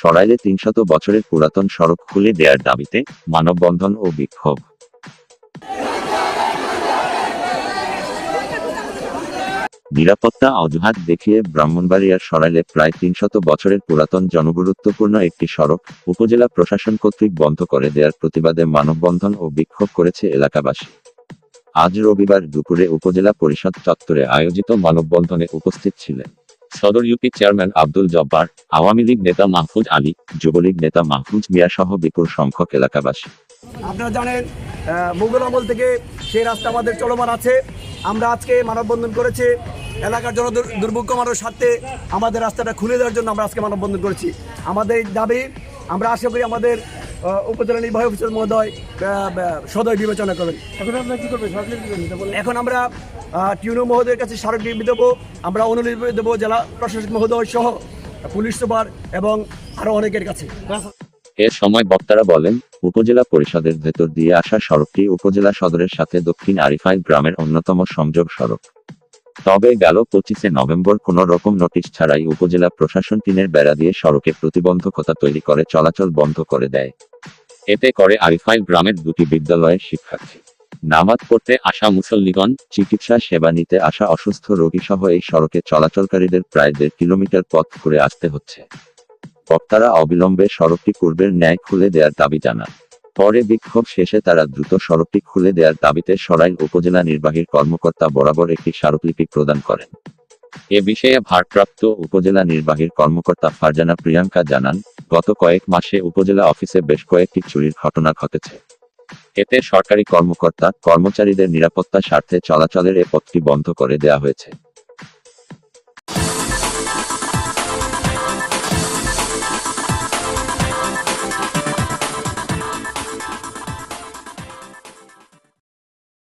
সরাইলে তিনশত বছরের পুরাতন সড়ক খুলে দেয়ার দাবিতে মানববন্ধন ও বিক্ষোভ। নিরাপত্তা অজুহাত দেখিয়ে ব্রাহ্মণবাড়িয়ার সরাইলে প্রায় তিনশত বছরের পুরাতন জনগুরুত্বপূর্ণ একটি সড়ক উপজেলা প্রশাসন কর্তৃক বন্ধ করে দেওয়ার প্রতিবাদে মানববন্ধন ও বিক্ষোভ করেছে এলাকাবাসী। আজ রবিবার দুপুরে উপজেলা পরিষদ চত্বরে আয়োজিত মানববন্ধনে উপস্থিত ছিলেন। সদর ইউপি চেয়ারম্যান আব্দুল জব্বার, আওয়ামী লীগ নেতা মাহফুজ আলী, যুবলীগ নেতা মাহফুজ মিয়া সহ বিপুল সংখ্যক এলাকাবাসী। আপনারা জানেন মুঘল আমল থেকে সেই রাস্তা আমাদের চলমান আছে। আমরা আজকে মানববন্ধন করেছি। এলাকার জন দুর্ভোগ কমানোর স্বার্থে আমাদের রাস্তাটা খুলে দেওয়ার জন্য আমরা আজকে মানববন্ধন করেছি। আমাদের দাবি, আমরা আশা করি আমাদের উপজেলা নির্বাহী অফিসার মহোদয় সদয় বিবেচনা করবেন এখন আপনারা কি করবেন। এখন আমরা আহ, টিউনো মহোদয়ের কাছে স্মারকলিপি দেবো আমরা অনুলিপি দেবো জেলা প্রশাসক মহোদয় সহ পুলিশ সুপার এবং আরও অনেকের কাছে। এ সময় বক্তারা বলেন উপজেলা পরিষদের ভেতর দিয়ে আসা সড়কটি উপজেলা সদরের সাথে দক্ষিণ আরিফাই গ্রামের অন্যতম সংযোগ সড়ক। তবে গেল পঁচিশে নভেম্বর কোন রকম নোটিশ ছাড়াই উপজেলা প্রশাসন টিনের বেড়া দিয়ে সড়কে প্রতিবন্ধকতা তৈরি করে চলাচল বন্ধ করে দেয়। এতে করে আরিফাই গ্রামের দুটি বিদ্যালয়ের শিক্ষার্থী। নামাজ পড়তে আসা মুসল্লিগণ চিকিৎসা সেবা নিতে আসা অসুস্থ রোগী সহ এই সড়কে চলাচলকারীদের প্রায় দেড় কিলোমিটার পথ ঘুরে আসতে হচ্ছে। বক্তারা অবিলম্বে সড়কটি পূর্বের ন্যায় খুলে দেওয়ার দাবি জানান। পরে বিক্ষোভ শেষে তারা দ্রুত সড়কটি খুলে দেওয়ার দাবিতে সরাইল উপজেলা নির্বাহীর কর্মকর্তা বরাবর একটি স্মারকলিপি প্রদান করেন। এ বিষয়ে ভারপ্রাপ্ত উপজেলা নির্বাহীর কর্মকর্তা ফারজানা প্রিয়াঙ্কা জানান, গত কয়েক মাসে উপজেলা অফিসে বেশ কয়েকটি চুরির ঘটনা ঘটেছে। এতে সরকারি কর্মকর্তা, কর্মচারীদের নিরাপত্তা স্বার্থে চলাচলের এ পথটি বন্ধ করে দেয়া হয়েছে।